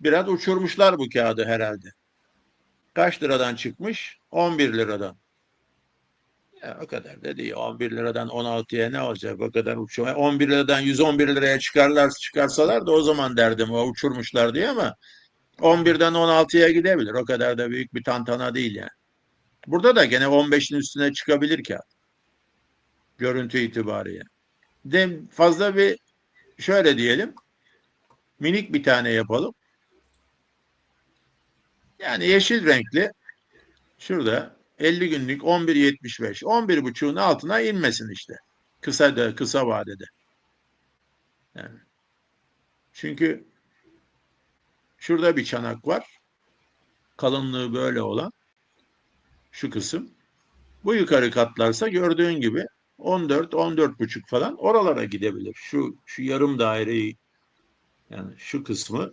biraz uçurmuşlar bu kağıdı herhalde. Kaç liradan çıkmış? 11 liradan. Ya o kadar da değil. 11 liradan 16'ya ne olacak? O kadar uçurma. 11 liradan 111 liraya çıkarlar çıkarsalar da o zaman derdim o uçurmuşlar diye ama 11'den 16'ya gidebilir. O kadar da büyük bir tantana değil yani. Burada da gene 15'in üstüne çıkabilir kağıt. Görüntü itibariyle. De fazla bir şöyle diyelim. Minik bir tane yapalım. Yani yeşil renkli şurada 50 günlük 11.75 11 buçuğun altına inmesin işte. Kısa da kısa vadede. Yani. Çünkü şurada bir çanak var. Kalınlığı böyle olan şu kısım. Bu yukarı katlarsa gördüğün gibi 14 14 buçuk falan oralara gidebilir. Şu şu yarım daireyi yani şu kısmı